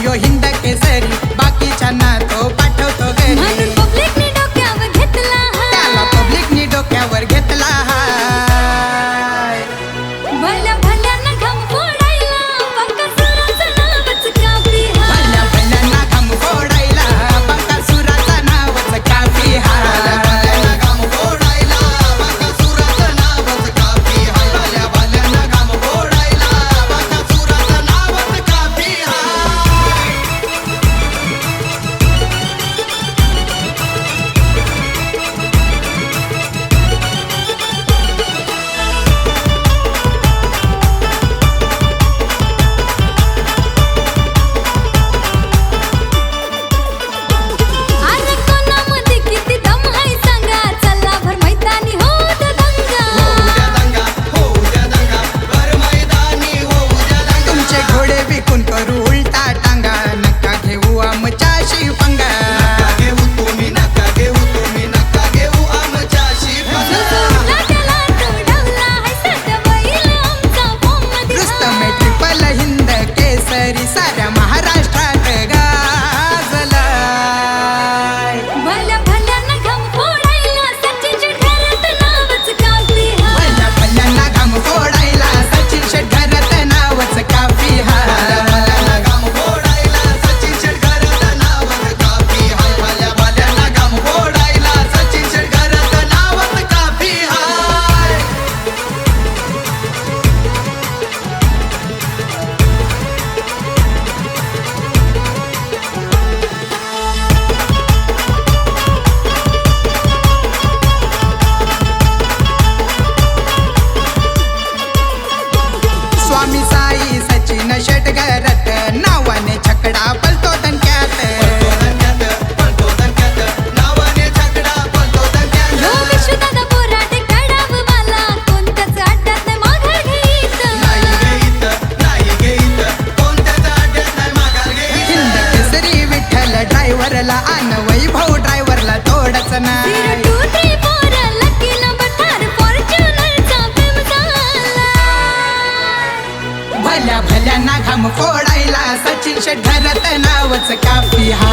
ಬಾಯೋ ಹಿಂದಕ್ಕೆ ಸರಿ करो ड्रायव्हरला आण वैभव ड्रायव्हरला तोडच ना भल्या भल्या ना घाम फोडायला सचिन शेठ धरत नावच काफी हा